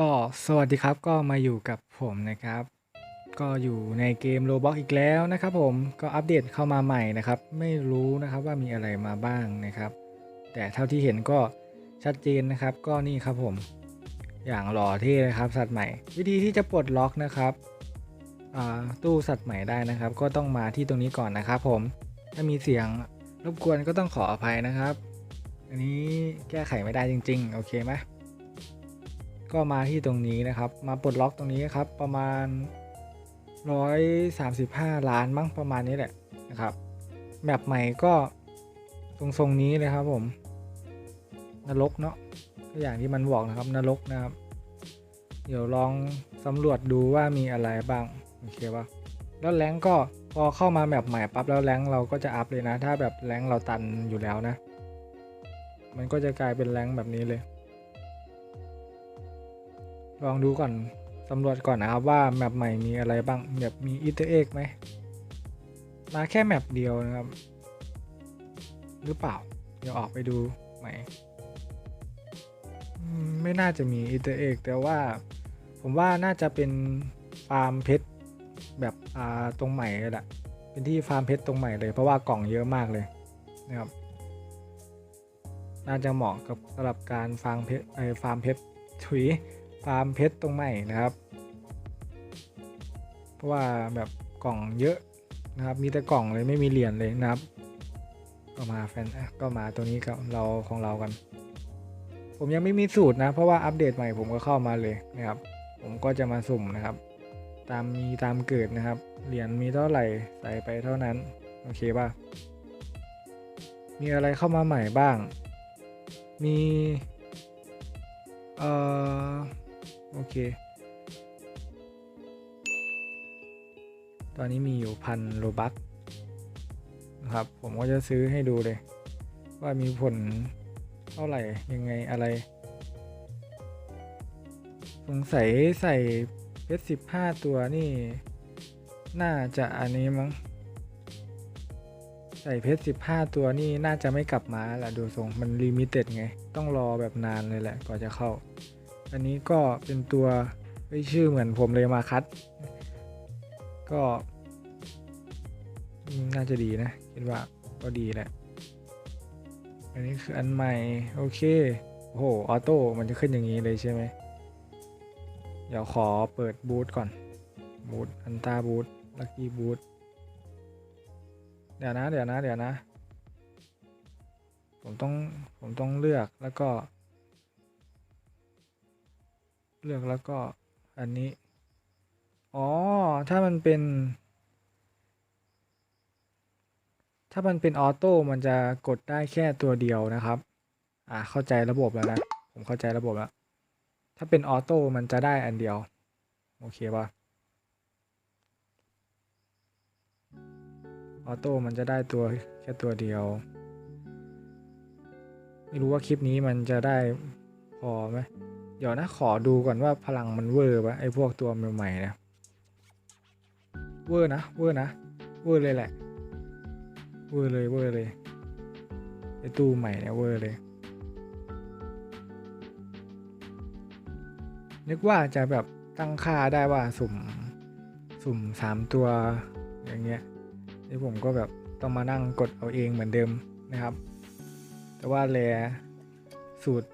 ก็สวัสดีครับก็มาอยู่กับผมนะครับ ก็อยู่ในเกม Roblox อีกแล้วนะครับผมก็อัปเดตเข้ามาใหม่นะครับ ไม่รู้นะครับว่ามีอะไรมาบ้างนะครับ แต่เท่าที่เห็นก็ชัดเจนนะครับ ก็นี่ครับผมอย่างหล่อเท่เลยครับ สัตว์ใหม่ วิธีที่จะปลดล็อกนะครับตู้สัตว์ใหม่ได้นะครับ ก็ต้องมาที่ตรงนี้ก่อนนะครับ ผมถ้ามีเสียงรบกวนก็ต้องขออภัยนะครับ อันนี้แก้ไขไม่ได้จริง ๆ โอเคไหม ก็มาที่ตรงนี้นะครับ มาปลดล็อกตรงนี้ครับประมาณ 135 ล้านมั้งประมาณนี้แหละนะครับแมปใหม่ก็ตรงทรงนี้เลยครับผมนรกเนาะก็อย่างที่มันบอกนะครับนรกนะครับ เดี๋ยวลองสำรวจดูว่ามีอะไรบ้างโอเคปะแล้วแรงก็พอเข้ามาแมปใหม่ปั๊บแล้วแรงเราก็จะอัพเลยนะ ถ้าแบบแรงเราตันอยู่แล้วนะ มันก็จะกลายเป็นแรงแบบนี้เลย ลองดูก่อนสำรวจก่อนนะครับว่าแมปใหม่มีอะไรบ้างแบบมีอีเตอร์เอ็กไหมมาแค่แมปเดียวนะครับ หรือเปล่า เดี๋ยวออกไปดูใหม่ไม่น่าจะมีอีเตอร์เอ็กแต่ว่าผมว่าน่าจะเป็นฟาร์มเพชรแบบอ่าตรงใหม่เลยแหละเป็นที่ฟาร์มเพชรตรงใหม่เลยเพราะว่ากล่องเยอะมากเลยนะครับน่าจะเหมาะกับสำหรับการฟาร์มเพชรไอฟาร์มเพชรถุย ฟาร์มเพชรตรงใหม่นะครับ เพราะว่าแบบกล่องเยอะนะครับ มีแต่กล่องเลยไม่มีเหรียญเลยนะครับ ก็มาแฟนก็มาตัวนี้กับเราของเรากัน ผมยังไม่มีสูตรนะ เพราะว่าอัปเดตใหม่ผมก็เข้ามาเลยนะครับ ผมก็จะมาสุ่มนะครับ ตามมีตามเกิดนะครับ เหรียญมีเท่าไหร่ใส่ไปเท่านั้น โอเคป่ะ มีอะไรเข้ามาใหม่บ้าง มี เอ่อ โอเค ตอนนี้มีอยู่พันโลบัคนะครับ ผมก็จะซื้อให้ดูเลย ว่ามีผลเท่าไหร่ ยังไงอะไร สงสัยใส่เพชรสิบห้าตัวนี่ น่าจะอันนี้มั้ง ใส่เพชรสิบห้าตัวนี่น่าจะไม่กลับมาแหละดูทรงมันลิมิเต็ดไง ต้องรอแบบนานเลยแหละกว่าจะเข้า อันนี้ก็เป็นตัวไม่ชื่อเหมือนผมเลยมาคัด ก็น่าจะดีนะ คิดว่าก็ดีแหละ อันนี้คืออันใหม่ โอเค โอ้โห ออโต้ มันจะขึ้นอย่างนี้เลยใช่ไหม เดี๋ยวขอเปิดบูทก่อน บูทอันตาบูทลักกี้บูทเดี๋ยวนะ เดี๋ยวนะ เดี๋ยวนะ ผมต้อง ผมต้องเลือกแล้วก็ เลือกแล้วก็อันนี้ อ๋อ ถ้ามันเป็น ถ้ามันเป็นออโต้มันจะกดได้แค่ตัวเดียวนะครับ อ่าเข้าใจระบบแล้วนะ ผมเข้าใจระบบแล้ว ถ้าเป็นออโต้มันจะได้อันเดียว โอเคป่ะออโต้มันจะได้ตัวแค่ตัวเดียว ไม่รู้ว่าคลิปนี้มันจะได้พอไหม ดี๋ยวนะขอดูก่อนว่าพลังมันเวอร์ปะไอพวกตัวใหม่ๆนะเวอร์นะเวอร์นะเวอร์เลยแหละเวอร์เลยเวอร์เลยไอตู้ใหม่เนี่ยเวอร์เลยนึกว่าจะแบบตั้งค่าได้ว่าสุ่มสุ่มสามตัวอย่างเงี้ยนี่ผมก็แบบต้องมานั่งกดเอาเองเหมือนเดิมนะครับ แต่ว่าแลสูตร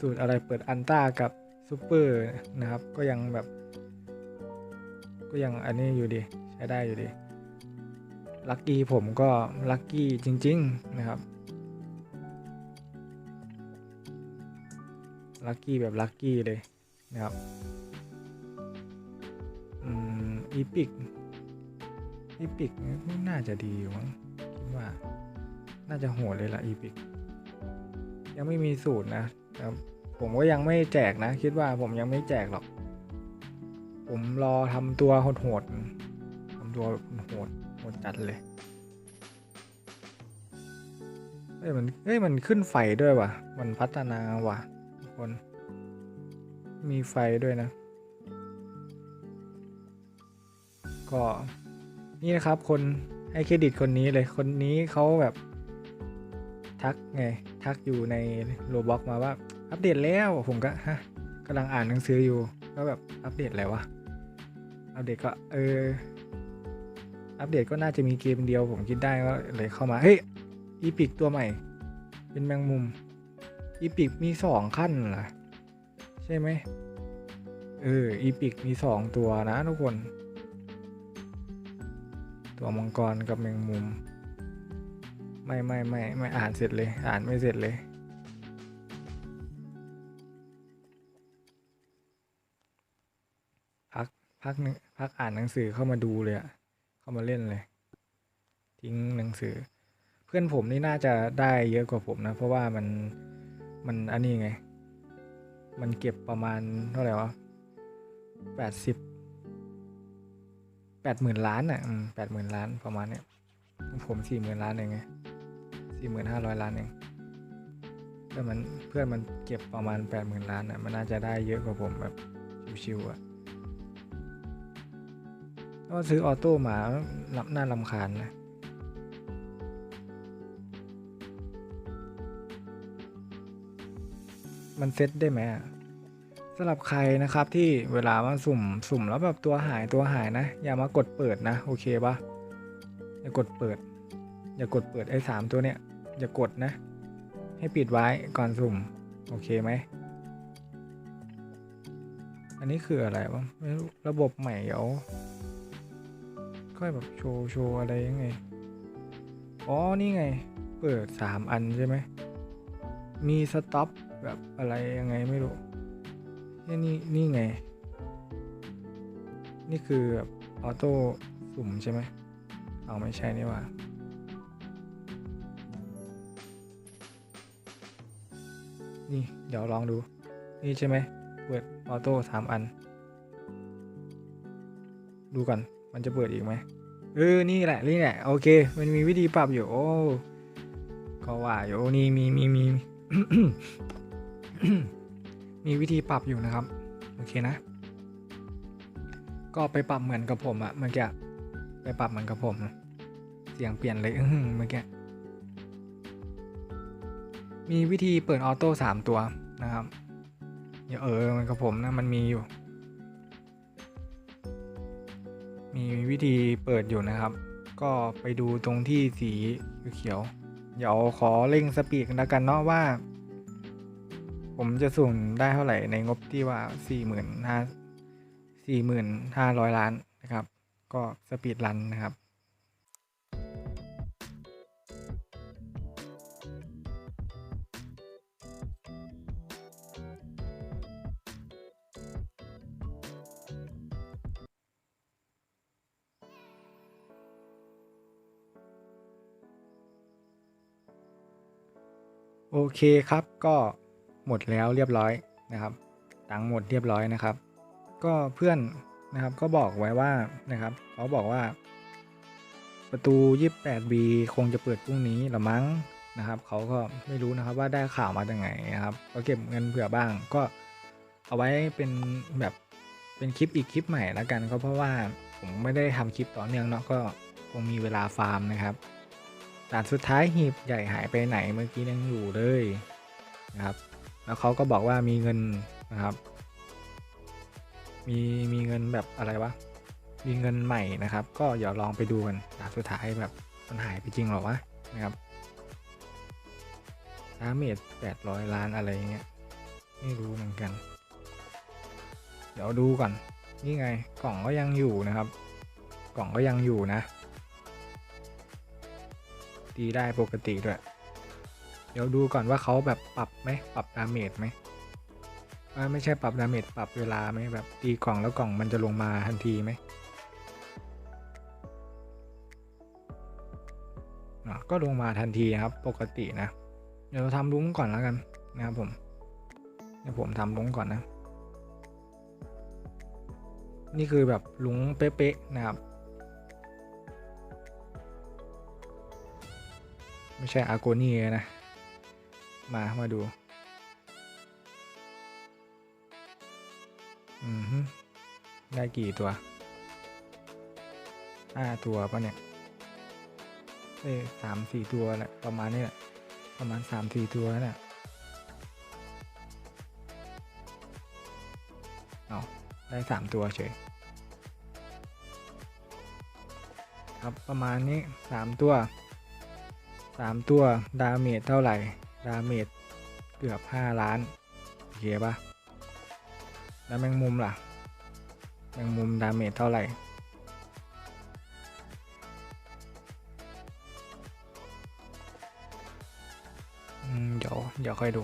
สูตรอะไรเปิดอันต้ากับซูเปอร์นะครับ ก็ยังแบบ ก็ยังอันนี้อยู่ดีใช้ได้อยู่ดีลัคกี้ผมก็ลัคกี้จริง ๆ นะครับลัคกี้แบบลัคกี้เลยนะครับอืมอีพิกอีพิกน่าจะดีอยู่มั้งคิดว่า น่าจะโหดเลยละอีพิกยังไม่มีสูตรนะ ครับผมก็ยังไม่แจกนะ คิดว่าผมยังไม่แจกหรอก ผมรอทำตัวโหดๆทำตัวโหดโหดจัดเลยเฮ้ยมันเฮ้ยมันขึ้นไฟด้วยว่ะ มันพัฒนาว่ะทุกคน มีไฟด้วยนะ ก็นี่นะครับคนให้เครดิตคนนี้เลย คนนี้เขาแบบ ทักไง ทักอยู่ในโรบ็อกมาว่า อัปเดตแล้วผมก็ฮะกำลังอ่านหนังสืออยู่ก็แบบอัปเดตอะไรวะอัปเดตก็เอออัปเดตก็น่าจะมีเกมเดียวผมคิดได้ก็เลยเข้ามาเฮ้ยอีพิกตัวใหม่ เป็นแมงมุมอีพิกมีสองขั้นเหรอใช่ไหมเอออีพิกมีสองตัวนะทุกคน ตัวมังกรกับแมงมุม ไม่ไม่ไม่ไม่อ่านเสร็จเลย อ่านไม่เสร็จเลย พักหนึงพักอ่านหนังสือเข้ามาดูเลยอะเข้ามาเล่นเลย ทิ้งหนังสือ เพื่อนผมนี่น่าจะได้เยอะกว่าผมนะ เพราะว่ามันมันอันนี้ไง มันเก็บประมาณเท่าไหร่วะแปดสิบแปดหมื่นล้านอะแปดหมื่นล้านประมาณเนี้ยผมสี่หมื่นล้านเองไงสี่หมื่นห้าร้อยล้านเองเพื่อนมันเพื่อนมันเก็บประมาณแปดหมื่นล้านอะ มันน่าจะได้เยอะกว่าผมแบบชิวๆอะ ก็ซื้อออโต้มาลับน่าลำคาญนะมันเซตได้ไหมสำหรับใครนะครับที่เวลามาสุ่มสุ่มแล้วแบบตัวหายตัวหายนะ อย่ามากดเปิดนะ โอเคปะอย่ากดเปิด อย่ากดเปิดไอ้สามตัวเนี้ยอย่ากดนะ ให้ปิดไว้ก่อนสุ่ม โอเคไหมอันนี้คืออะไรวะระบบใหม่เดี๋ยว ค่อยแบบโชว์โชว์อะไรยังไง อ๋อ นี่ไง เปิดสามอันใช่ไหม มีสต็อปแบบอะไรยังไงไม่รู้นี่นี่นี่ไง นี่คือแบบออโต้สุ่มใช่ไหม เอาไม่ใช่นี่ว่านี่ เดี๋ยวลองดู นี่ใช่ไหมเปิดออโต้สามอัน ดูก่อน มันจะเปิดอีกไหมเออ นี่แหละ นี่แหละ โอเค มันมีวิธีปรับอยู่ โอ้ ก็ว่าอยู่นี่มีมีมี มีวิธีปรับอยู่นะครับ โอเคนะ ก็ไปปรับเหมือนกับผมอะเมื่อกี้ ไปปรับเหมือนกับผม เสียงเปลี่ยนเลยเมื่อกี้ มีวิธีเปิดออโต้สามตัวนะครับอย่าเออเหมือนกับผมนะ มันมีอยู่ มีวิธีเปิดอยู่นะครับ ก็ไปดูตรงที่สีเขียว เดี๋ยวขอเร่งสปีดกันแล้วกันเนาะว่า ผมจะสุ่มได้เท่าไหร่ในงบที่ว่าสี่หมื่นห้าสี่หมื่นห้าร้อยล้านนะครับ ก็สปีดรันนะครับ เคครับก็หมดแล้วเรียบร้อยนะครับตังค์หมดเรียบร้อยนะครับ ก็เพื่อนนะครับก็บอกไว้ว่านะครับเขาบอกว่า ประตู 28B คงจะเปิดพรุ่งนี้ละมั้งนะครับเขาก็ไม่รู้นะครับว่าได้ข่าวมาจากไหนนะครับก็เก็บเงินเผื่อบ้างก็เอาไว้เป็นแบบเป็นคลิปอีกคลิปใหม่แล้วกันก็เพราะว่าผมไม่ได้ทำคลิปต่อเนื่องเนาะก็คงมีเวลาฟาร์มนะครับ ด่านสุดท้ายหีบใหญ่หายไปไหนเมื่อกี้ยังอยู่เลยนะครับ แล้วเขาก็บอกว่ามีเงินนะครับ มีมีเงินแบบอะไรวะ มีเงินใหม่นะครับ ก็เดี๋ยวลองไปดูกันด่านสุดท้ายแบบมันหายไปจริงหรอวะนะครับดาเมจแปดร้อยล้านอะไรเงี้ย ไม่รู้เหมือนกัน เดี๋ยวดูก่อน นี่ไงกล่องก็ยังอยู่นะครับ กล่องก็ยังอยู่นะ ตีได้ปกติด้วย เดี๋ยวดูก่อนว่าเขาแบบปรับไหมปรับดาเมจไหมว่าไม่ใช่ปรับดาเมจปรับเวลาไหมแบบตีกล่องแล้วกล่องมันจะลงมาทันทีไหมก็ลงมาทันทีนะครับปกตินะ เดี๋ยวเราทำลุ้งก่อนแล้วกันนะครับผมเดี๋ยวผมทำลุ้งก่อนนะ นี่คือแบบลุ้งเป๊ะๆนะครับ ไม่ใช่อาโกนี่นะ มามาดู อืมฮึได้กี่ตัวห้าตัวปะเนี่ยเอ้สามสี่ตัวแหละประมาณนี้แหละ ประมาณสามสี่ตัวแหละเอาได้สามตัวเฉย ครับประมาณนี้สามตัว สามตัวดาเมจเท่าไหร่ ดาเมจเกือบห้าล้าน โอเคปะแล้วแมงมุมล่ะ แมงมุมดาเมจเท่าไหร่ เดี๋ยว เดี๋ยวค่อยดู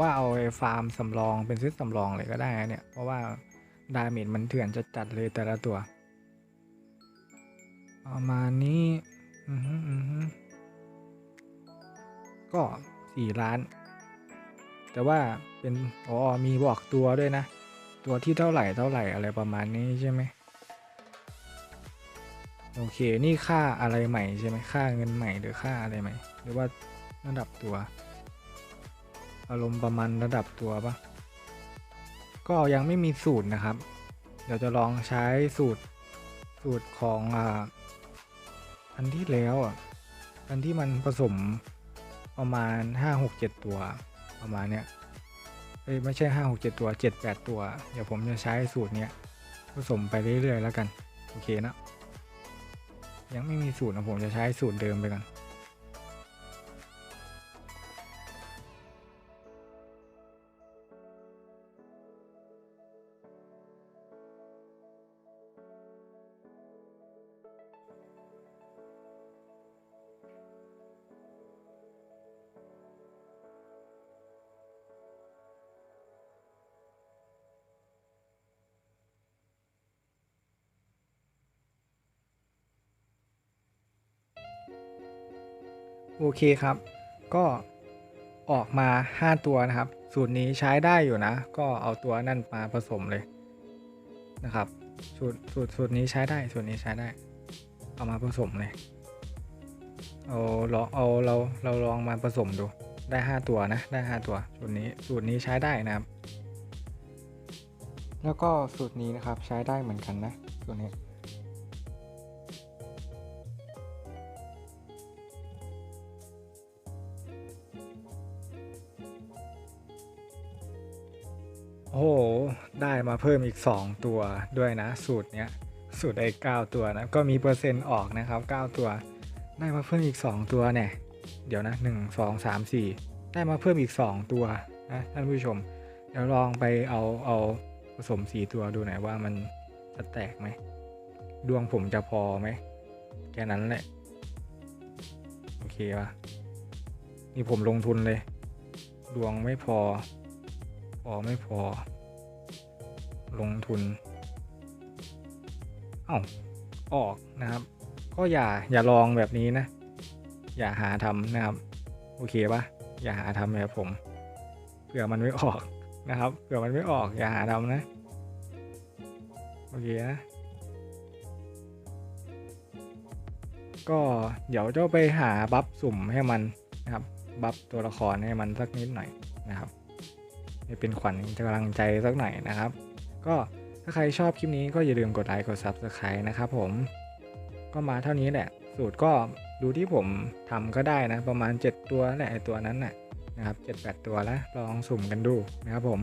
ว่าเอาไอ้ฟาร์มสำรองเป็นเซตสำรองเลยก็ได้เนี่ย เพราะว่า ดาเมจมันเถื่อนจะจัดเลยแต่ละตัว ประมาณนี้ อือฮึอือฮึก็สี่ล้าน แต่ว่าเป็นอ๋อมีบอกตัวด้วยนะ ตัวที่เท่าไหร่เท่าไหร่อะไรประมาณนี้ใช่ไหมโอเค นี่ค่าอะไรใหม่ใช่ไหมค่าเงินใหม่หรือค่าอะไรใหม่ หรือว่าระดับตัว อารมณ์ประมาณระดับตัวปะ ก็ยังไม่มีสูตรนะครับ เดี๋ยวจะลองใช้สูตรสูตรของอันที่แล้วอะอันที่มันผสมประมาณ 5 6 7 ตัวประมาณเนี้ยเอ้ยไม่ใช่ 5 6 7 ตัว 7 8 ตัว เดี๋ยวผมจะใช้สูตรเนี้ยผสมไปเรื่อยๆแล้วกัน โอเคนะ ยังไม่มีสูตรนะผมจะใช้สูตรเดิมไปก่อน โอเคครับ ก็ออกมา 5 ตัวนะครับ สูตรนี้ใช้ได้อยู่นะ ก็เอาตัวนั่นมาผสมเลยนะครับสูตรสูตรสูตรนี้ใช้ได้สูตรนี้ใช้ได้ เอามาผสมเลยเอาลองเอาเราเราลองมาผสมดูได้ 5 ตัวนะได้ 5 ตัวสูตรนี้สูตรนี้ใช้ได้นะครับ แล้วก็สูตรนี้นะครับใช้ได้เหมือนกันนะสูตรนี้ โอ้โห ได้มาเพิ่มอีก 2 ตัวด้วยนะ สูตรเนี้ย สูตรไอ้9ตัวนะ ก็มีเปอร์เซ็นต์ออกนะครับ 9 ตัว ได้มาเพิ่มอีก 2 ตัวเนี่ย เดี๋ยวนะ 1 2 3 4 ได้มาเพิ่มอีก 2 ตัวนะท่านผู้ชม เดี๋ยวลองไปเอาเอาผสม 4 ตัวดูหน่อยว่ามันจะแตกไหม ดวงผมจะพอไหม แค่นั้นแหละ โอเคปะนี่ผมลงทุนเลย ดวงไม่พอ อไม่พอ ลงทุน เอ้า ออกนะครับ ก็อย่าอย่าลองแบบนี้นะ อย่าหาทำนะครับ โอเคปะอย่าหาทำแบบผม เผื่อมันไม่ออกนะครับ เผื่อมันไม่ออกอย่าหาทำนะ โอเคนะก็เดี๋ยวจะไปหาบัฟสุ่มให้มันนะครับ บัฟตัวละครให้มันสักนิดหน่อยนะครับ ให้เป็นขวัญกำลังใจสักหน่อยนะครับ ก็ถ้าใครชอบคลิปนี้ก็อย่าลืมกดไลค์กด Subscribe นะครับผม ก็มาเท่านี้แหละ สูตรก็ดูที่ผมทำก็ได้นะ ประมาณ 7 ตัวแหละไอตัวนั้นน่ะนะครับ 7-8 ตัวแล้วลองสุ่มกันดูนะครับผม